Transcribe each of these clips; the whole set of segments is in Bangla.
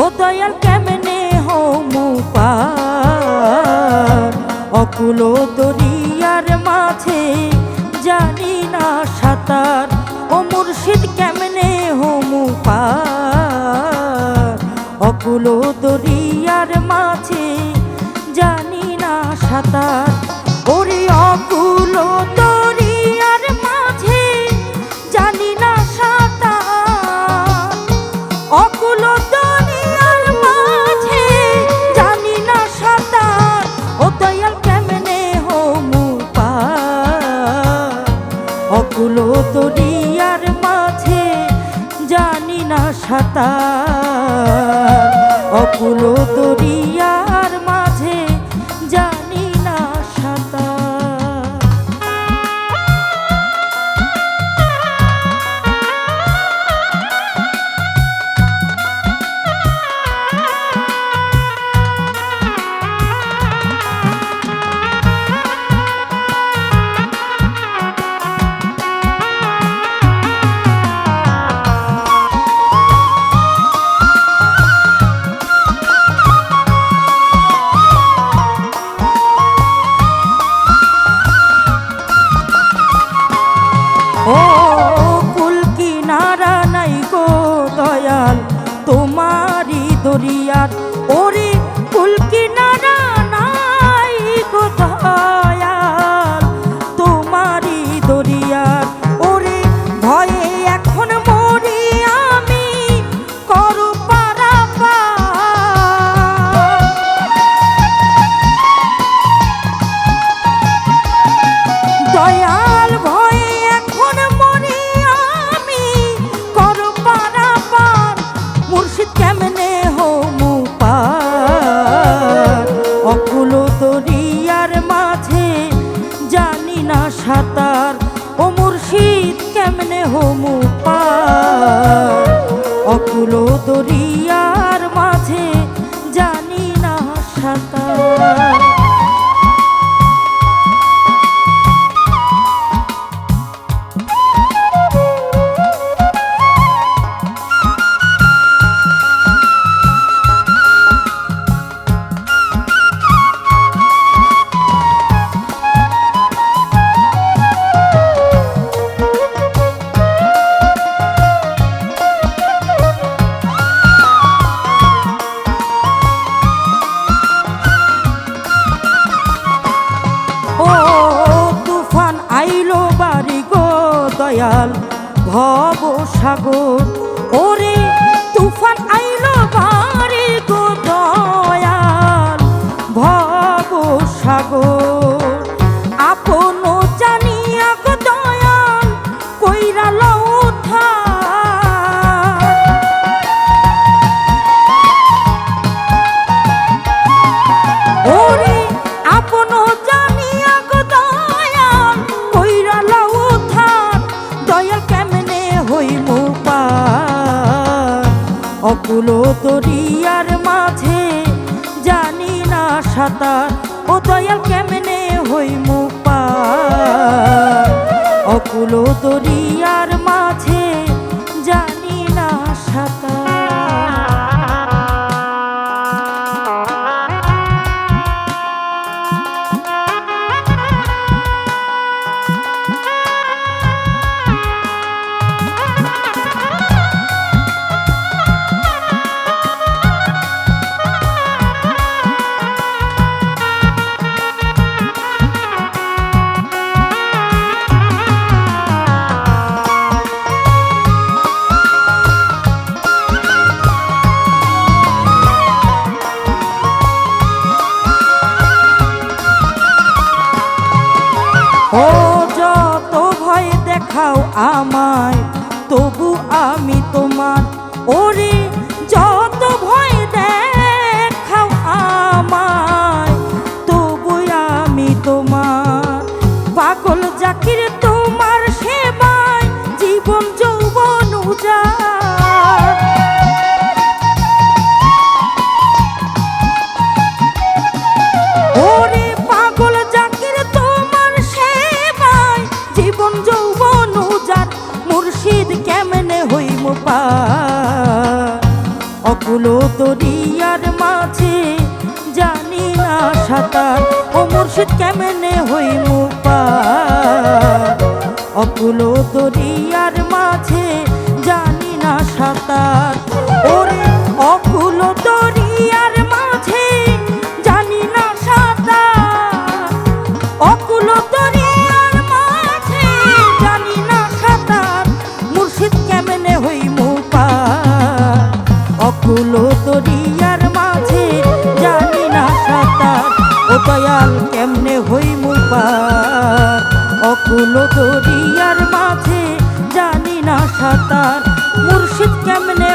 ও দয়াল কেমনে হমু পার? দরিয়ার মাঝে জানি না সাঁতার করিয়া ও কুল কিনারা নাই গো দয়াল তোমারই দরিয়ার অকুলো দরিয়া ও তুফান আইলো বাড়ি গো দয়াল ভব সাগর। ধুলো দরিয়ার মাঝে। জানি না সাঁতার, ও দয়াল কেমনে হই মুপা অকুল দরিয়ার মাঝে, জানি না সাঁতার। ও যত ভয় দেখাও আমায় তবু আমি তোমার ওরে পা। অকুল তরিয়ার মাঝে জানি না সাঁতার, ও মুর্শিদ কেমনে হইমু পা। অকুল তরিয়ার মাঝে জানি না সাঁতার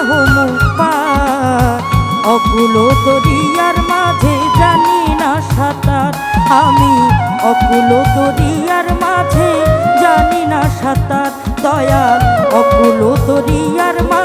কেমনে হমু পার। অকুল দরিয়ার মাঝে জানি না সাঁতার। আমি অকুল দরিয়ার মাঝে জানি না সাঁতার। দয়াল অকুল দরিয়ার মাঝে